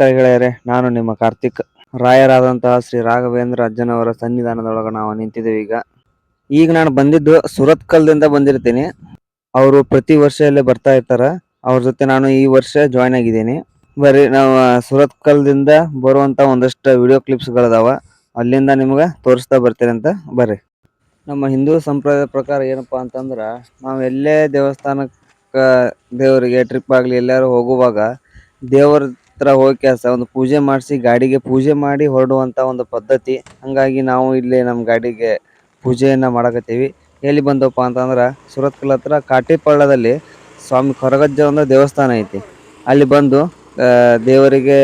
ನಮಸ್ಕಾರ ಗೆಳೆಯರೆ, ನಾನು ನಿಮ್ಮ ಕಾರ್ತಿಕ್. ರಾಯರಾದಂತಹ ಶ್ರೀ ರಾಘವೇಂದ್ರ ಅಜ್ಜನವರ ಸನ್ನಿಧಾನದೊಳಗ ನಾವು ನಿಂತಿದ್ದೇವೆ ಈಗ. ಈಗ ನಾನು ಬಂದಿದ್ದು ಸುರತ್ಕಲ್ದಿಂದ ಬಂದಿರ್ತೀನಿ. ಅವರು ಪ್ರತಿ ವರ್ಷ ಇಲ್ಲಿ ಬರ್ತಾ ಇರ್ತಾರ. ಅವ್ರ ಜೊತೆ ನಾನು ಈ ವರ್ಷ ಜಾಯ್ನ್ ಆಗಿದ್ದೀನಿ. ಬರೀ ನಾವು ಸುರತ್ಕಲ್ದಿಂದ ಬರುವಂತ ಒಂದಷ್ಟು ವಿಡಿಯೋ ಕ್ಲಿಪ್ಸ್ಗಳದಾವ ಅಲ್ಲಿಂದ ನಿಮ್ಗೆ ತೋರಿಸ್ತಾ ಬರ್ತೀನಿ ಅಂತ ಬರ್ರಿ. ನಮ್ಮ ಹಿಂದೂ ಸಂಪ್ರದಾಯದ ಪ್ರಕಾರ ಏನಪ್ಪಾ ಅಂತಂದ್ರ, ನಾವು ಎಲ್ಲೇ ದೇವಸ್ಥಾನಕ್ಕೆ ದೇವರಿಗೆ ಟ್ರಿಪ್ ಆಗಲಿ, ಎಲ್ಲಾರು ಹೋಗುವಾಗ ದೇವರ ಹತ್ರ ಹೋಗಿ ಒಂದು ಪೂಜೆ ಮಾಡಿಸಿ, ಗಾಡಿಗೆ ಪೂಜೆ ಮಾಡಿ ಹೊರಡುವಂತ ಒಂದು ಪದ್ಧತಿ. ಹಂಗಾಗಿ ನಾವು ಇಲ್ಲಿ ನಮ್ಮ ಗಾಡಿಗೆ ಪೂಜೆಯನ್ನ ಮಾಡಕತ್ತೀವಿ. ಎಲ್ಲಿ ಬಂದವಪ್ಪ ಅಂತಂದ್ರ, ಸುರತ್ಕಲ್ ಹತ್ರ ಕಾಟಿಪಳ್ಳದಲ್ಲಿ ಸ್ವಾಮಿ ಕೊರಗಜ್ಜ ಒಂದು ದೇವಸ್ಥಾನ ಐತಿ. ಅಲ್ಲಿ ಬಂದು ದೇವರಿಗೆ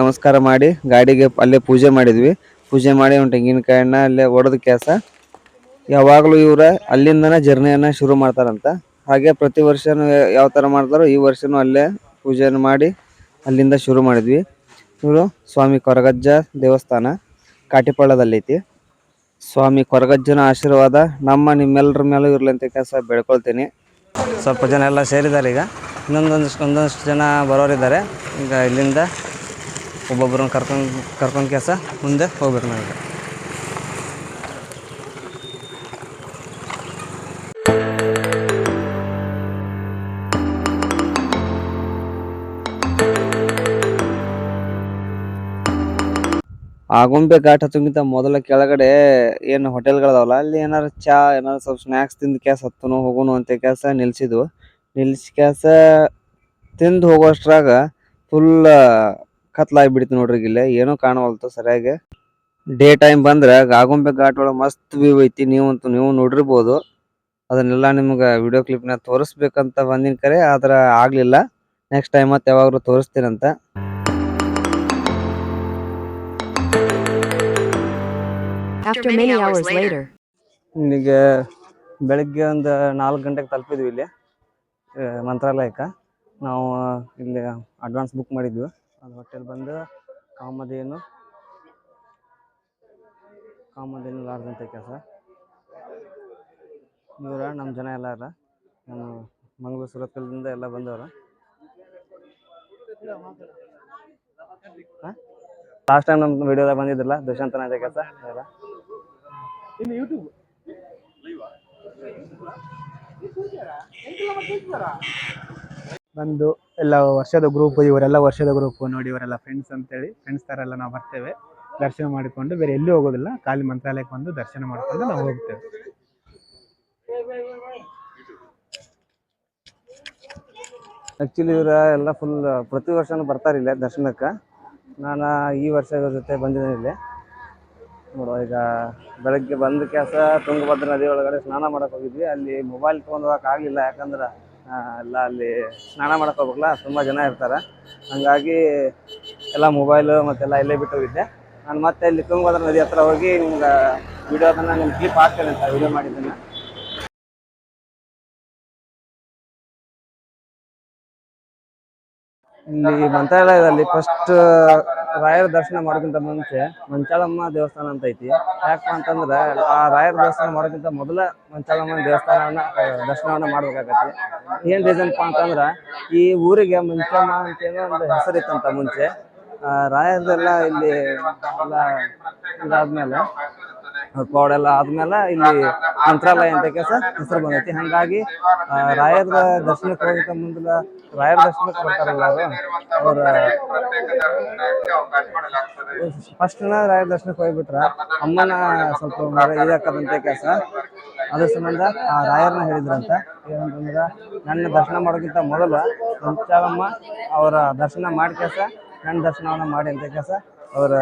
ನಮಸ್ಕಾರ ಮಾಡಿ, ಗಾಡಿಗೆ ಅಲ್ಲೇ ಪೂಜೆ ಮಾಡಿದ್ವಿ. ಪೂಜೆ ಮಾಡಿ ಒಂದು ತೆಂಗಿನಕಾಯನ್ನ ಅಲ್ಲೇ ಒಡೆದ ಕೆಲಸ. ಯಾವಾಗಲೂ ಇವ್ರ ಅಲ್ಲಿಂದನೇ ಜರ್ನಿಯನ್ನ ಶುರು ಮಾಡ್ತಾರಂತ. ಹಾಗೆ ಪ್ರತಿ ವರ್ಷನೂ ಯಾವ ಥರ ಮಾಡ್ತಾರೋ ಈ ವರ್ಷನೂ ಅಲ್ಲೇ ಪೂಜೆಯನ್ನು ಮಾಡಿ ಅಲ್ಲಿಂದ ಶುರು ಮಾಡಿದ್ವಿ. ಇವರು ಸ್ವಾಮಿ ಕೊರಗಜ್ಜ ದೇವಸ್ಥಾನ ಕಾಟಿಪಳ್ಳದಲ್ಲೈತಿ ಸ್ವಾಮಿ ಕೊರಗಜ್ಜನ ಆಶೀರ್ವಾದ ನಮ್ಮ ನಿಮ್ಮೆಲ್ಲರ ಮೇಲೂ ಇರಲಿ ಅಂತ ಕೆಲಸ ಬೆಳ್ಕೊಳ್ತೀನಿ ಸ್ವಲ್ಪ ಜನ ಎಲ್ಲ ಸೇರಿದ್ದಾರೆ ಈಗ. ಇನ್ನೊಂದೊಂದಿಷ್ಟು ಒಂದೊಂದಿಷ್ಟು ಜನ ಬರೋರಿದ್ದಾರೆ. ಈಗ ಇಲ್ಲಿಂದ ಒಬ್ಬೊಬ್ಬರನ್ನ ಕರ್ಕೊಂಡು ಕರ್ಕೊಂಡು ಕೆಲಸ, ಮುಂದೆ ಹೋಗ್ಬೇಕು ನಾವೀಗ. ಆಗುಂಬೆ ಘಾಟ್ ಹತ್ತೋಕ್ಕಿಂತ ಮೊದಲ ಕೆಳಗಡೆ ಏನು ಹೋಟೆಲ್ಗಳದಾವಲ್ಲ, ಅಲ್ಲಿ ಏನಾರ ಚಾ ಏನಾರು ಸ್ವಲ್ಪ ಸ್ನಾಕ್ಸ್ ತಿಂದು ಕ್ಯಾಸ್ ಹತ್ತನು, ಹೋಗುನು ಅಂತ ಕ್ಯಾಸ ನಿಲ್ಸಿದ್ವು. ನಿಲ್ಸಿ ಕ್ಯಾಸ ತಿಂದು ಹೋಗೋಷ್ಟ್ರಾಗ ಫುಲ್ ಕತ್ಲಾಗ್ಬಿಡ್ತು ನೋಡ್ರಿ ಇಲ್ಲೇ ಏನೂ ಕಾಣವಲ್ತು ಸರಿಯಾಗಿ. ಡೇ ಟೈಮ್ ಬಂದ್ರೆ ಆಗುಂಬೆ ಘಾಟ್ ಒಳಗೆ ಮಸ್ತ್ ವ್ಯೂ ಐತಿ. ನೀವಂತೂ ನೀವು ನೋಡಿರ್ಬೋದು. ಅದನ್ನೆಲ್ಲ ನಿಮ್ಗೆ ವಿಡಿಯೋ ಕ್ಲಿಪ್ನ ತೋರಿಸ್ಬೇಕಂತ ಬಂದಿನ ಕರೆ. ಆದ್ರೆ ಆಗಲಿಲ್ಲ. ನೆಕ್ಸ್ಟ್ ಟೈಮ್ ಮತ್ತೆ ಯಾವಾಗಲೂ ತೋರಿಸ್ತೀನಂತ. After many hours later, ನಿಮಗೆ ಬೆಳಿಗ್ಗೆ ಒಂದು ನಾಲ್ಕು ಗಂಟೆಗೆ ತಲುಪಿದ್ವಿ ಇಲ್ಲಿ ಆ, ಮಂತ್ರಾಲಯಕ್ಕೆ. ನಾವು ಇಲ್ಲಿ ಅಡ್ವಾನ್ಸ್ ಬುಕ್ ಮಾಡಿದ್ವಿ. ಅದು ಹೋಟೆಲ್ ಬಂದು ಕಾಮಧೇನು ಕಾಮಧೇನು ಲಾಡ್ಜ್ ಅಂತ ಕೆಲಸ. ಇವ್ರ ನಮ್ಮ ಜನ ಎಲ್ಲ ಅಲ್ಲ ನಾನು ಮಂಗಳೂರು ಸುರತ್ಕಲ್ದಿಂದ ಎಲ್ಲ ಬಂದವರು. ಲಾಸ್ಟ್ ಟೈಮ್ ನಮ್ಮ ವಿಡಿಯೋದಾಗ ಬಂದಿದ್ರಲ್ಲ ದುಷ್ಯಂತನ ಇದೆ ಕೆಲಸ? ಎಲ್ಲ ಬಂದು ಎಲ್ಲ ವರ್ಷದ ಗ್ರೂಪ್ ಇವರೆಲ್ಲ ವರ್ಷದ ಗ್ರೂಪ್ ನೋಡಿ ಇವರೆಲ್ಲ ಫ್ರೆಂಡ್ಸ್ ಅಂತೇಳಿ ಫ್ರೆಂಡ್ಸ್ ಥರ ಎಲ್ಲ ನಾವು ಬರ್ತೇವೆ. ದರ್ಶನ ಮಾಡಿಕೊಂಡು ಬೇರೆ ಎಲ್ಲೂ ಹೋಗೋದಿಲ್ಲ. ಖಾಲಿ ಮಂತ್ರಾಲಯಕ್ಕೆ ಬಂದು ದರ್ಶನ ಮಾಡಿಕೊಂಡು ನಾವು ಹೋಗ್ತೇವೆ. ಆ್ಯಕ್ಚುಲಿ ಇವರ ಎಲ್ಲ ಫುಲ್ ಪ್ರತಿ ವರ್ಷನೂ ಬರ್ತಾರಿಲ್ಲ ಇಲ್ಲೇ ದರ್ಶನಕ್ಕೆ. ನಾನು ಈ ವರ್ಷ ಇವ್ರ ಜೊತೆ ಬಂದಿದ್ದೀನಿ ಇಲ್ಲಿ. ನೋಡುವ, ಈಗ ಬೆಳಗ್ಗೆ ಬಂದ ಕೆಲಸ ತುಂಗಭದ್ರಾ ನದಿ ಒಳಗಡೆ ಸ್ನಾನ ಮಾಡಕ್ಕೆ ಹೋಗಿದ್ವಿ. ಅಲ್ಲಿ ಮೊಬೈಲ್ ತೊಗೊಂಡು ಹೋಗಕ್ ಆಗಲಿಲ್ಲ ಯಾಕಂದ್ರೆ ಎಲ್ಲ ಅಲ್ಲಿ ಸ್ನಾನ ಮಾಡಕ್ಕೆ ಹೋಗ್ಬೇಕಲ್ಲ, ತುಂಬಾ ಜನ ಇರ್ತಾರೆ. ಹಂಗಾಗಿ ಎಲ್ಲ ಮೊಬೈಲ್ ಮತ್ತೆಲ್ಲ ಇಲ್ಲೇ ಬಿಟ್ಟು ಹೋಗಿದ್ದೆ. ನಾನು ಮತ್ತೆ ಇಲ್ಲಿ ತುಂಗಭದ್ರ ನದಿ ಹತ್ರ ಹೋಗಿ ನಿಮ್ಗೆ ವಿಡಿಯೋದನ್ನ ನಿಮ್ಮ ಕ್ಲಿಪ್ ಹಾಕ್ತೇನೆ ಅಂತ ವಿಡಿಯೋ ಮಾಡಿದ್ದೇನೆ ಇಲ್ಲಿ ಮಂತ್ರಾಲಯದಲ್ಲಿ ಫಸ್ಟ್ ರಾಯರ ದರ್ಶನ ಮಾಡೋಕ್ಕಿಂತ ಮುಂಚೆ ಮಂಚಾಳಮ್ಮ ದೇವಸ್ಥಾನ ಅಂತ ಐತಿ. ಯಾಕಪ್ಪ ಅಂತಂದ್ರೆ ಆ ರಾಯರ ದರ್ಶನ ಮಾಡೋಕ್ಕಿಂತ ಮೊದಲ ಮಂಚಾಳಮ್ಮನ ದೇವಸ್ಥಾನವನ್ನ ದರ್ಶನವನ್ನ ಮಾಡ್ಬೇಕಾಗತ್ತೆ. ಏನ್ ರೀಸನ್ಪ ಅಂತಂದ್ರ ಈ ಊರಿಗೆ ಮಂಚಮ್ಮ ಅಂತ ಏನೋ ಒಂದು ಹೆಸರಿತ್ತಂತ ಮುಂಚೆ. ರಾಯರದೆಲ್ಲ ಇಲ್ಲಿ ಎಲ್ಲ ಇದಾದ್ಮೇಲೆ ಪೌಡೆಲ್ಲ ಆದ್ಮೇಲೆ ಇಲ್ಲಿ ಮಂತ್ರಾಲಯ ಅಂತ ಕೆಲಸ ಹೆಸರು ಬಂದೈತಿ. ಹಂಗಾಗಿ ರಾಯರ ದರ್ಶನಕ್ಕೆ ಹೋಗಿದ್ದ ಮುಂದಲ ರಾಯರ ದರ್ಶನಕ್ಕೆ ಬರ್ತಾರಲ್ಲ ಅವರು ಅವ್ರ ಫಸ್ಟ್ ರಾಯರ ದರ್ಶನಕ್ಕೆ ಹೋಗ್ಬಿಟ್ರ ಅಮ್ಮನ ಸ್ವಲ್ಪ ಇದಾಕದಂತೆ ಕೆಲಸ ಅದ್ರ ಸಂಬಂಧ, ಆ ರಾಯರ್ನ ಹೇಳಿದ್ರಂತ. ಏನಂತಂದ್ರ, ನನ್ನ ದರ್ಶನ ಮಾಡೋಕ್ಕಿಂತ ಮೊದಲು ಮಂಚಾಳಮ್ಮ ಅವರ ದರ್ಶನ ಮಾಡಿ ಕೆಲಸ ನನ್ನ ದರ್ಶನವನ್ನ ಮಾಡಿ ಅಂತ ಕೆಲಸ ಅವರ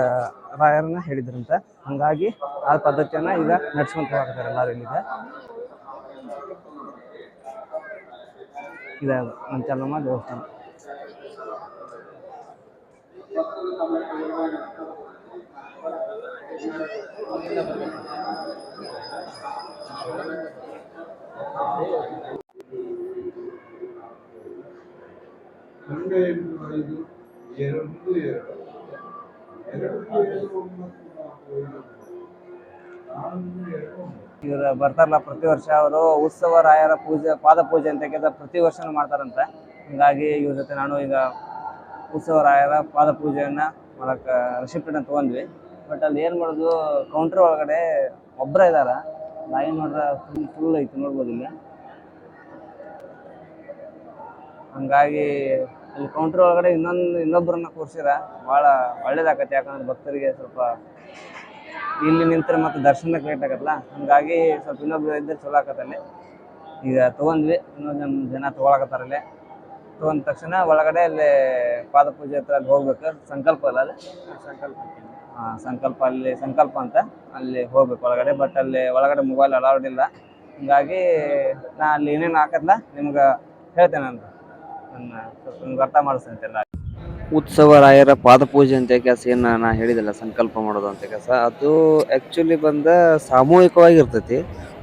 ರಾಯರನ್ನ ಹೇಳಿದ್ರಂತ. ಹಂಗಾಗಿ ಆ ಪದ್ಧತಿಯನ್ನ ಈಗ ನಡ್ಸ್ಕೊಂತ ಹೋಗ್ತಾರೆ ಎಲ್ಲರೂ ಇಲ್ಲಿಗೆ. ಇದೆ ಅದು. ಎರಡು ದೇವಸ್ಥಾನ ಇವ್ರು ಬರ್ತಾರಲ್ಲ ಪ್ರತಿ ವರ್ಷ ಅವರು ಉತ್ಸವ ರಾಯರ ಪೂಜೆ, ಪಾದ ಪೂಜೆ ಅಂತ ಕೆಲಸ ಪ್ರತಿ ವರ್ಷನೂ ಮಾಡ್ತಾರಂತೆ. ಹಿಂಗಾಗಿ ಇವ್ರ ಜೊತೆ ನಾನು ಈಗ ಉತ್ಸವ ರಾಯರ ಪಾದ ಪೂಜೆಯನ್ನು ಮಾಡೋಕೆ ರಿಸಿಪ್ಟನ್ನು ತಗೊಂಡ್ವಿ. ಬಟ್ ಅಲ್ಲಿ ಏನು ಮಾಡೋದು ಕೌಂಟರ್ ಒಳಗಡೆ ಒಬ್ಬರ ಇದಾರ. ಲೈನ್ ನೋಡ್ರ ಫುಲ್ ಫುಲ್ ಐತಿ ನೋಡ್ಬೋದು ಇಲ್ಲಿ. ಹಂಗಾಗಿ ಅಲ್ಲಿ ಕೌಂಟರ್ ಒಳಗಡೆ ಇನ್ನೊಂದು ಇನ್ನೊಬ್ಬರನ್ನ ಕೂರ್ಸಿರ ಭಾಳ ಒಳ್ಳೇದಾಗತ್ತೆ. ಯಾಕಂದ್ರೆ ಭಕ್ತರಿಗೆ ಸ್ವಲ್ಪ ಇಲ್ಲಿ ನಿಂತ್ರೆ ಮತ್ತೆ ದರ್ಶನಕ್ಕೆ ಲೇಟ್ ಆಗತ್ತಲ್ಲ? ಹಂಗಾಗಿ ಸ್ವಲ್ಪ ಇನ್ನೊಬ್ರು ಇದ್ರೆ ಚಲೋ ಆಕತ್ತಲ್ಲಿ ಈಗ ತಗೊಂಡ್ವಿ. ಇನ್ನೊಂದು ಜನ ಜನ ತಗೊಳಕತ್ತಾರಲ್ಲಿ ತಗೊಂಡ ತಕ್ಷಣ ಒಳಗಡೆ ಅಲ್ಲಿ ಪಾದಪೂಜೆ ಹತ್ರ ಅಲ್ಲಿ ಹೋಗ್ಬೇಕು. ಸಂಕಲ್ಪ ಅಲ್ಲ ಅದು? ಸಂಕಲ್ಪ ಸಂಕಲ್ಪ ಅಲ್ಲಿ ಸಂಕಲ್ಪ ಅಂತ ಅಲ್ಲಿ ಹೋಗ್ಬೇಕು ಒಳಗಡೆ. ಬಟ್ ಅಲ್ಲಿ ಒಳಗಡೆ ಮೊಬೈಲ್ ಅಲೌಡ್ ಇಲ್ಲ. ಹಂಗಾಗಿ ನಾ ಅಲ್ಲಿ ಏನೇನು ಹಾಕತ್ಲ ನಿಮ್ಗೆ ಹೇಳ್ತೇನೆ ಅಂತ ಅರ್ಥ ಮಾಡಿಸ್ತೇನೆ ಉತ್ಸವ ರಾಯರ ಪಾದಪೂಜೆ ಅಂತ ಕೆಲಸ ಏನು ನಾ ಹೇಳಿದಲ್ಲ, ಸಂಕಲ್ಪ ಮಾಡೋದು ಅಂತ ಕೆಲಸ ಅದು ಆ್ಯಕ್ಚುಲಿ ಬಂದ ಸಾಮೂಹಿಕವಾಗಿ ಇರ್ತೈತಿ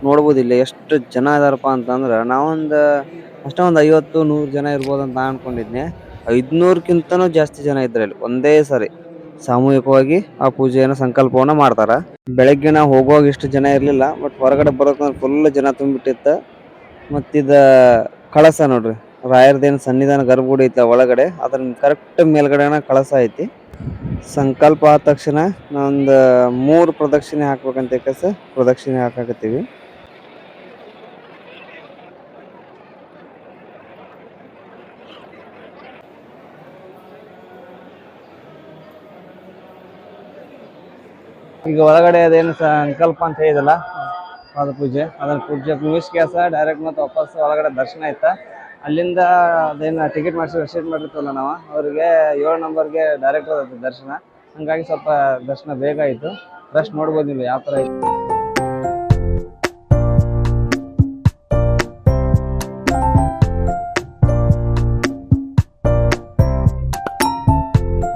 ನೋಡ್ಬೋದು ಇಲ್ಲಿ ಎಷ್ಟು ಜನ ಇದಾರಪ್ಪ ಅಂತಂದ್ರೆ, ನಾವೊಂದು ಅಷ್ಟೇ ಒಂದು ಐವತ್ತು, ನೂರು ಜನ ಇರ್ಬೋದು ಅಂತ ನಾ ಅನ್ಕೊಂಡಿದ್ನೆ. ಐದುನೂರಕ್ಕಿಂತನೂ ಜಾಸ್ತಿ ಜನ ಇದ್ರೆ ಇಲ್ಲಿ, ಒಂದೇ ಸಾರಿ ಸಾಮೂಹಿಕವಾಗಿ ಆ ಪೂಜೆಯನ್ನು, ಸಂಕಲ್ಪವನ್ನ ಮಾಡ್ತಾರೆ. ಬೆಳಗ್ಗೆ ನಾವು ಹೋಗುವಾಗ ಇಷ್ಟು ಜನ ಇರಲಿಲ್ಲ ಬಟ್ ಹೊರಗಡೆ ಬರೋಕ್ಕೆ ಫುಲ್ ಜನ ತುಂಬಿಟ್ಟಿತ್ತು. ಮತ್ತಿದ ಕಳಸ ನೋಡ್ರಿ. ರಾಯರದೇನು ಸನ್ನಿಧಾನ ಗರ್ಭಗುಡಿ ಐತಿ ಒಳಗಡೆ, ಅದ್ರ ಕರೆಕ್ಟ್ ಮೇಲ್ಗಡೆನ ಕಳಸ ಐತಿ. ಸಂಕಲ್ಪ ಆದ ತಕ್ಷಣ ನಾವೊಂದು ಮೂರು ಪ್ರದಕ್ಷಿಣೆ ಹಾಕ್ಬೇಕಂತ ಕಸ ಪ್ರದಕ್ಷಿಣೆ ಹಾಕಾಕತ್ತೀವಿ. ಈಗ ಒಳಗಡೆ ಅದೇನು ಸಂಕಲ್ಪ ಅಂತ ಹೇಳಿದಲ್ಲ, ಪಾದ ಪೂಜೆ, ಅದನ್ನ ಪೂಜೆ ಮುಗಿಸ್ ಕೆಲಸ ಡೈರೆಕ್ಟ್ ಮತ್ತೆ ವಾಪಸ್ ಒಳಗಡೆ ದರ್ಶನ ಆಯ್ತಾ? ಅಲ್ಲಿಂದ ಅದೇನು ಟಿಕೆಟ್ ಮಾಡಿಸಿ ವೆಬ್ಸೈಟ್ ಮಾಡಿರ್ತಲ್ಲ ನಾವು. ಅವ್ರಿಗೆ ಏಳು ನಂಬರ್ಗೆ ಡೈರೆಕ್ಟ್ ಹೋಗುತ್ತೆ ದರ್ಶನ. ಹಂಗಾಗಿ ಸ್ವಲ್ಪ ದರ್ಶನ ಬೇಗ ಆಯಿತು. ರಶ್ ನೋಡ್ಬೋದು ನೀವು ಯಾವ ಥರ ಇತ್ತು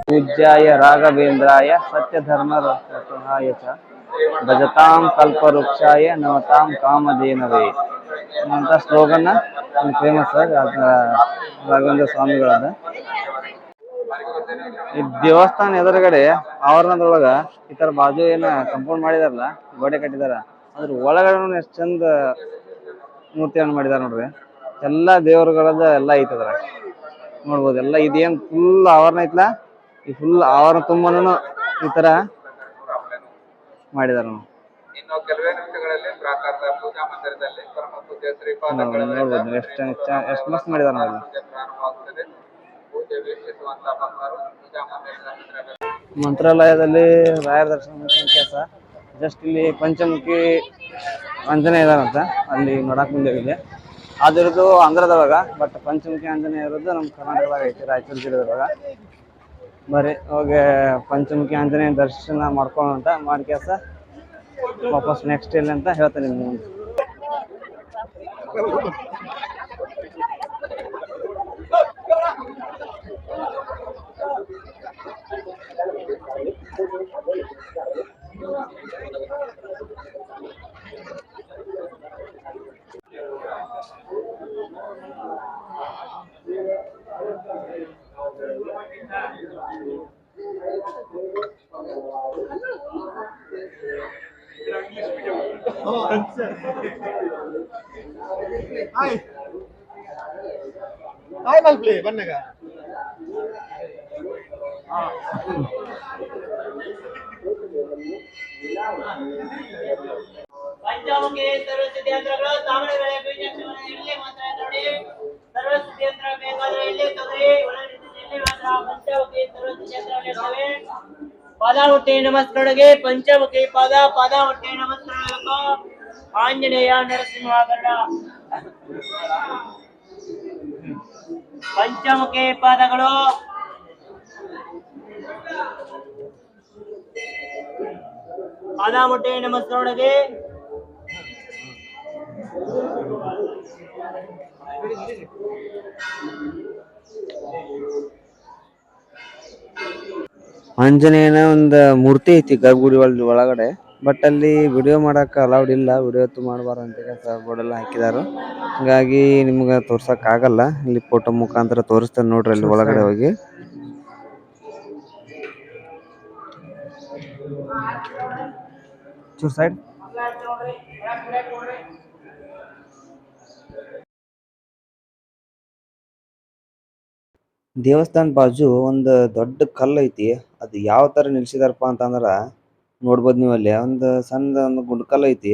ಪೂಜ್ಯಾಯ ರಾಘವೇಂದ್ರಾಯ ಸತ್ಯ ಧರ್ಮ ಚ ಭಜತಾಂ ಕಲ್ಪವೃಕ್ಷಾಯ ನವತಾಂ ಕಾಮಧೇನವೇ. ಅಂತ ಸ್ಲೋಗನ್ನ ಫೇಮಸ್ ರಾಘವೇಂದ್ರ ಸ್ವಾಮಿಗಳದ. ಈ ದೇವಸ್ಥಾನ ಎದುರುಗಡೆ ಆವರಣದೊಳಗ ಈ ತರ ಬಾಜು ಏನ ಕಂಪೌಂಡ್ ಮಾಡಿದಾರಲ್ಲ, ಗೋಡೆ ಕಟ್ಟಿದಾರ, ಅದ್ರ ಒಳಗಡೆ ಎಷ್ಟು ಚಂದ ಮೂರ್ತಿಯನ್ನು ಮಾಡಿದಾರ ನೋಡ್ರಿ. ಎಲ್ಲಾ ದೇವರುಗಳದ ಎಲ್ಲ ಐತಿ ಅದ್ರಾಗ. ನೋಡ್ಬೋದು, ಎಲ್ಲ ಇದೇನ್ ಫುಲ್ ಆವರಣ ಐತ್ಲಾ? ಈ ಫುಲ್ ಆವರಣ ತುಂಬಾನು ಈ ತರ ಮಾಡಿದಾರ ಇನ್ನು ಕೆಲವೇ ನಿಮಿಷಗಳಲ್ಲಿ ಪ್ರಾಕಾರದ ಪೂಜಾ ಮಂದಿರದಲ್ಲಿ ಪರಮ ಪೂಜೆ ನಾವು ಶ್ರೀಪಾದಂಗಳ ನೋಡ್ಬೋದು ಎಷ್ಟು ಎಷ್ಟು ಮಸ್ತ್ ಮಾಡಿದಾರ ನೋಡಿ ಪ್ರಾರಂಭವಾಗುತ್ತದೆ. ಪೂಜೆ ವೀಕ್ಷಿಸುವಂತ ಭಕ್ತರು ಪೂಜಾ ಮಂದಿರದ ಮಂತ್ರಾಲಯದಲ್ಲಿ ರಾಯರ ದರ್ಶನ ಕೆಲಸ ಜಸ್ಟ್ ಇಲ್ಲಿ ಪಂಚಮುಖಿ ಆಂಜನೇಯ ಇದಾರಂತ ಅಲ್ಲಿ ನೋಡಕ್ ಮುಂದೆ ಇಲ್ಲಿ ಅದಿರೋದು ಆಂಧ್ರದೊಳಗ ಬಟ್ ಪಂಚಮುಖಿ ಆಂಜನೇಯ ಇರೋದು ನಮ್ಮ ಕರ್ನಾಟಕದಾಗ ಐತಿ ರಾಯಚೂರು ಜಿಲ್ಲೆದೊಳಗ. ಬರೀ ಹೋಗಿ ಪಂಚಮುಖಿ ಆಂಜನೇಯ ದರ್ಶನ ಮಾಡ್ಕೊಳ್ಳೋಣ ಅಂತ ಮಾಡಿ ಕೆಲಸ. ವಾಪಸ್ ನೆಕ್ಸ್ಟ್ ಇಲ್ಲ ಅಂತ ಹೇಳ್ತೇನೆ ನಿಮ್ಗೆ. ಹಾಯ್ ಮಲ್ಪ್ಲಿ ಬನ್ನಗ ಪಂಚಮುಖಿ ಸರ್ವಸಿದ್ಧಿಯಂತ್ರಗಳು ತಾಮ್ರ ಬೆಳೆ ಬೀಜಾಕ್ಷರವನ್ನು ಇಲ್ಲೇ ಮಾತ್ರ ನೋಡಿ ಸರ್ವಸಿದ್ಧಿಯಂತ್ರ ಬೇಕಾದ್ರೆ ಇಲ್ಲಿ ತೊಗರಿ ಒಳಗಿದ್ದಲ್ಲಿ ಮಾತ್ರ. ಪಂಚಮುಖಿ ಸರ್ವಸಿದ್ಧಿಯಂತ್ರಗಳು ಇರ್ತವೆ ಪಾದ ಹುಟ್ಟಿ ನಮಸ್ಕರಣಿಗೆ ಪಂಚಮುಖಿ ಪದ ಪಾದ ಹುಟ್ಟಿ ನಮಸ್ಕರಬೇಕು ಆಂಜನೇಯ ನರಸಿಂಹಗರುಡ ಪಂಚಮುಖಿ ಪಾದಗಳು. ಪಾದ ಮುಟ್ಟಿ ನಮಸ್ಕರಣಿಗೆ ಆಂಜನೇಯನ ಒಂದು ಮೂರ್ತಿ ಐತಿ ಗರ್ಭಗುಡಿ ಒಳ ಒಳಗಡೆ. ಬಟ್ ಅಲ್ಲಿ ವಿಡಿಯೋ ಮಾಡಕ್ ಅಲೌಡ್ ಇಲ್ಲ. ವಿಡಿಯೋ ಅಂತೂ ಮಾಡಬಾರ್ದು ಅಂತ ಬೋರ್ಡ್ ಎಲ್ಲ ಹಾಕಿದ್ದಾರೆ ಹಾಗಾಗಿ ನಿಮಗೆ ತೋರ್ಸಕ್ ಆಗಲ್ಲ. ಇಲ್ಲಿ ಫೋಟೋ ಮುಖಾಂತರ ತೋರಿಸ್ತೇನೆ ನೋಡ್ರಿ ಅಲ್ಲಿ ಒಳಗಡೆ ಹೋಗಿ. ಚೂರ್ ಸೈಡ್ ದೇವಸ್ಥಾನ ಬಾಜು ಒಂದು ದೊಡ್ಡ ಕಲ್ಲು ಐತಿ. ಅದು ಯಾವ ತರ ನಿಲ್ಸಿದಾರಪ್ಪ ಅಂತಂದ್ರ ನೋಡ್ಬೋದು ನೀವು ಅಲ್ಲಿ. ಒಂದು ಸಣ್ಣ ಒಂದು ಗುಂಡ್ಕಲ್ ಐತಿ.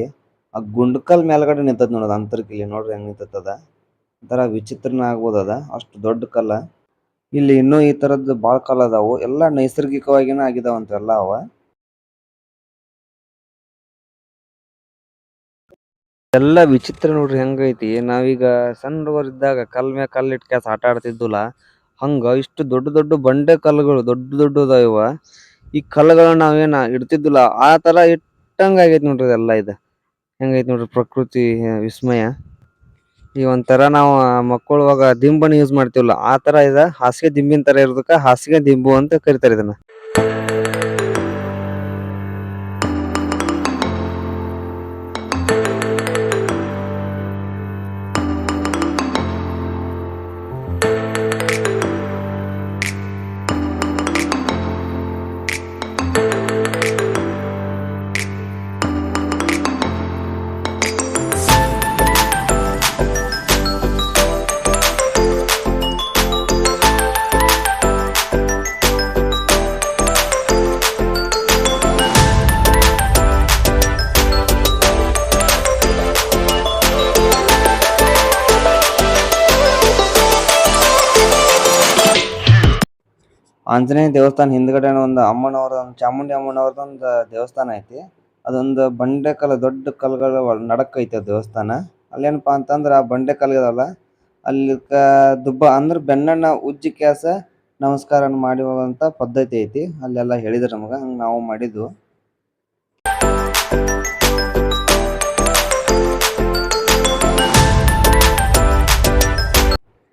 ಆ ಗುಂಡ್ಕಲ್ ಮೇಲ್ಗಡೆ ನಿಂತದ ನೋಡೋದು ಅಂತರ್ಕಿಲ್ಲಿ ನೋಡ್ರಿ ಹೆಂಗ್ ನಿಂತದ ಒಂಥರ ವಿಚಿತ್ರನ ಆಗ್ಬೋದು ಅದ. ಅಷ್ಟು ದೊಡ್ಡ ಕಲ್ಲ. ಇಲ್ಲಿ ಇನ್ನೂ ಈ ತರದ್ದು ಬಾಳ ಕಲ್ ಅದಾವು. ಎಲ್ಲಾ ನೈಸರ್ಗಿಕವಾಗಿನ ಆಗಿದಾವಂತ ಎಲ್ಲ ಅವ. ಎಲ್ಲ ವಿಚಿತ್ರ ನೋಡ್ರಿ ಹೆಂಗೈತಿ ನಾವೀಗ ಸಣ್ಣ ಹುಡುಗರ್ ಇದ್ದಾಗ ಕಲ್ ಮ್ಯಾಗ ಕಲ್ಲು ಇಟ್ಕ್ಯಾಸ ಆಟ ಆಡ್ತಿದ್ದುಲ್ಲ. ಹಂಗ ಇಷ್ಟು ದೊಡ್ಡ ದೊಡ್ಡ ಬಂಡೆ ಕಲ್ಲುಗಳು ದೊಡ್ಡ ದೊಡ್ಡ ಅದಾವ ಇವ. ಈ ಕಲ್ಲುಗಳನ್ನ ನಾವೇನ ಇಡ್ತಿದ್ದಿಲ್ಲ, ಆ ತರ ಇಟ್ಟಂಗ ಆಗೈತಿ ನೋಡ್ರಿ ಇದೆಲ್ಲ ಇದು. ಹೆಂಗೈತಿ ನೋಡ್ರಿ ಪ್ರಕೃತಿ, ವಿಸ್ಮಯ. ಈ ಒಂಥರ ನಾವು ಮಕ್ಕಳುವಾಗ ದಿಂಬನ್ನ ಯೂಸ್ ಮಾಡ್ತೀವಲ್ಲ, ಆ ತರ ಇದ ಹಾಸಿಗೆ ದಿಂಬಿನ ತರ ಇರೋದಕ್ಕೆ ಹಾಸಿಗೆ ದಿಂಬು ಅಂತ ಕರಿತಾರೆ ಇದನ್ನ. ಆಂಜನೇಯ ದೇವಸ್ಥಾನ ಹಿಂದ್ಗಡೆ ಒಂದು ಅಮ್ಮನವರ, ಚಾಮುಂಡಿ ಅಮ್ಮನವರದ ಒಂದು ದೇವಸ್ಥಾನ ಐತಿ. ಅದೊಂದು ಬಂಡೆ ಕಲ್ಲು, ದೊಡ್ಡ ಕಲ್ಲುಗಳ ನಡಕ್ ಐತಿ ಆ ದೇವಸ್ಥಾನ. ಅಲ್ಲೇನಪ್ಪಾ ಅಂತಂದ್ರ ಆ ಬಂಡೆ ಅಲ್ಲಿ ದುಬ್ಬ ಅಂದ್ರ ಬೆನ್ನಣ್ಣ ಉಜ್ಜಿ ಕ್ಯಾಸ ನಮಸ್ಕಾರ ಮಾಡಿ ಹೋಗುವಂತ ಪದ್ಧತಿ ಐತಿ. ಅಲ್ಲೆಲ್ಲ ಹೇಳಿದ್ರು ನಮಗ, ಹಂಗ ನಾವು ಮಾಡಿದ್ವು.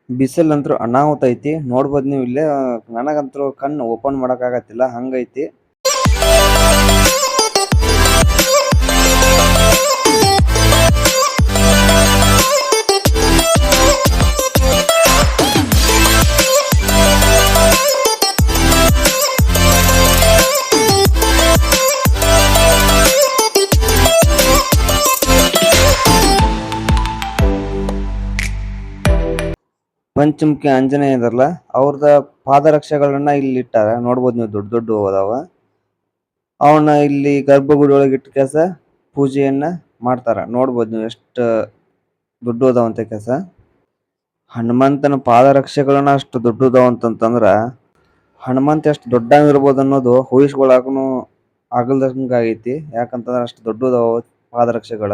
ಬಿಸಿಲಂತ್ರು ಅನಾಹುತ ಐತಿ. ನೋಡಬಹುದು ನೀವು ಇಲ್ಲೇ ನನಗಂತೂ ಕಣ್ಣು ಓಪನ್ ಮಾಡಕ್ ಆಗತ್ತಿಲ್ಲ. ಹಂಗೈತಿ. ಪಂಚಮುಖಿ ಆಂಜನೇಯ ಇದಾರಲ್ಲ ಅವ್ರದ ಪಾದರಕ್ಷೆಗಳನ್ನ ಇಲ್ಲಿ ಇಟ್ಟಾರ. ನೋಡ್ಬೋದು ನೀವು ದೊಡ್ಡ ದೊಡ್ಡ ಅದಾವ ಅವನ್ನ ಇಲ್ಲಿ ಗರ್ಭಗುಡಿ ಒಳಗೆ ಇಟ್ಟ ಕೆಲಸ ಪೂಜೆಯನ್ನ ಮಾಡ್ತಾರ. ನೋಡ್ಬೋದು ನೀವು ಎಷ್ಟು ದೊಡ್ಡ ಅದಾವಂತ ಕೆಲಸ. ಹನುಮಂತನ ಪಾದರಕ್ಷೆಗಳನ್ನ ಅಷ್ಟು ದೊಡ್ಡದಾವ ಅಂತಂದ್ರ ಹನುಮಂತ ಎಷ್ಟು ದೊಡ್ಡ ಇರ್ಬೋದು ಅನ್ನೋದು ಊಹಿಸ್ಕೊಳಕನು ಆಗಲ್ದಂಗ ಆಗೈತಿ ಯಾಕಂತಂದ್ರ ಅಷ್ಟು ದೊಡ್ಡದಾವ ಪಾದರಕ್ಷೆಗಳ.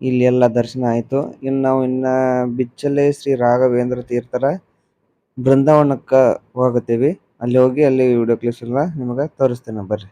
ಇಲ್ಲಿ ಎಲ್ಲ ದರ್ಶನ ಆಯ್ತು. ಇನ್ನು ನಾವು ಇನ್ನ ಬಿಚ್ಚಲೆ ಶ್ರೀ ರಾಘವೇಂದ್ರ ತೀರ್ಥರ ಬೃಂದಾವನಕ್ಕ ಹೋಗತ್ತೀವಿ. ಅಲ್ಲಿ ಹೋಗಿ ಅಲ್ಲಿ ವಿಡಿಯೋ ಕ್ಲಿಪ್ಸ್ ಎಲ್ಲ ನಿಮಗೆ ತೋರಿಸ್ತೀನಿ ಬರ್ರಿ.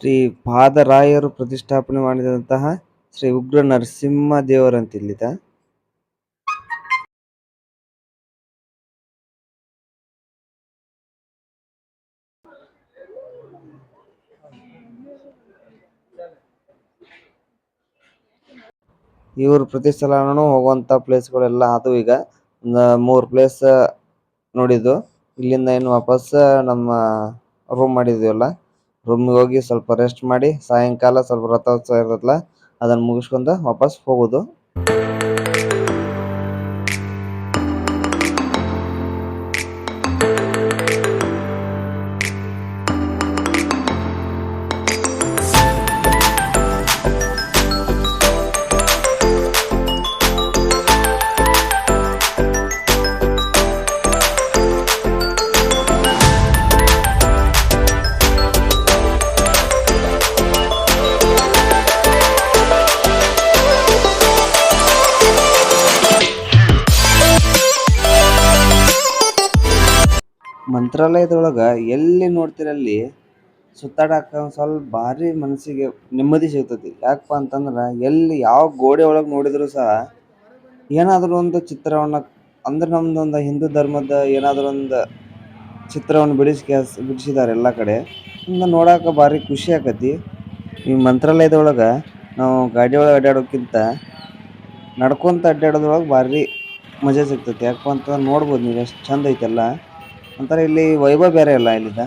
ಶ್ರೀ ಪಾದರಾಯರು ಪ್ರತಿಷ್ಠಾಪನೆ ಮಾಡಿದಂತಹ ಶ್ರೀ ಉಗ್ರ ನರಸಿಂಹ ದೇವರಂತ ಇಲ್ಲಿದ ಇವರು ಪ್ರತಿ ಸಲನೂ ಹೋಗುವಂತ ಪ್ಲೇಸ್ಗಳೆಲ್ಲ ಅದು ಈಗ. ಮೂರ್ ಪ್ಲೇಸ್ ನೋಡಿದ್ದು. ಇಲ್ಲಿಂದ ಏನು ವಾಪಸ್ ನಮ್ಮ ರೂಮ್ ಮಾಡಿದ್ವಲ್ಲ ರೂಮ್ಗೆ ಹೋಗಿ ಸ್ವಲ್ಪ ರೆಸ್ಟ್ ಮಾಡಿ ಸಾಯಂಕಾಲ ಸ್ವಲ್ಪ ರಥೋತ್ಸವ ಇರ್ತೈತಲ್ಲ ಅದನ್ನ ಮುಗಿಸ್ಕೊಂಡು ವಾಪಸ್ ಹೋಗುದು. ಮಂತ್ರಾಲಯದೊಳಗ ಎಲ್ಲಿ ನೋಡ್ತಿರಲ್ಲಿ ಸುತ್ತಾಡಕ ಒಂದ್ ಸ್ವಲ್ಪ ಭಾರಿ ಮನಸ್ಸಿಗೆ ನೆಮ್ಮದಿ ಸಿಗ್ತತಿ. ಯಾಕಪ್ಪ ಅಂತಂದ್ರ ಎಲ್ಲಿ ಯಾವ ಗೋಡೆ ಒಳಗೆ ನೋಡಿದ್ರು ಸಹ ಏನಾದ್ರು ಒಂದು ಚಿತ್ರವನ್ನ ಅಂದ್ರೆ ನಮ್ದೊಂದು ಹಿಂದೂ ಧರ್ಮದ ಏನಾದ್ರು ಒಂದು ಚಿತ್ರವನ್ನು ಬಿಡಿಸಿ ಬಿಡಿಸಿದ್ದಾರೆ ಎಲ್ಲ ಕಡೆ. ಇನ್ನ ನೋಡಾಕ ಭಾರಿ ಖುಷಿ ಆಕತಿ. ಈ ಮಂತ್ರಾಲಯದೊಳಗ ನಾವು ಗಾಡಿ ಒಳಗೆ ಅಡ್ಡಾಡೋಕ್ಕಿಂತ ನಡ್ಕೊಂತ ಅಡ್ಡಾಡೋದ್ರೊಳಗೆ ಭಾರಿ ಮಜಾ ಸಿಗ್ತೈತಿ. ಯಾಕಪ್ಪ ಅಂತಂದ್ರೆ ನೋಡ್ಬೋದು ನೀವು ಎಷ್ಟು ಚಂದ ಐತೆಲ್ಲ. ಒಂಥರ ಇಲ್ಲಿ ವೈಭವ ಬೇರೆ ಅಲ್ಲ ಇಲ್ಲಿದ?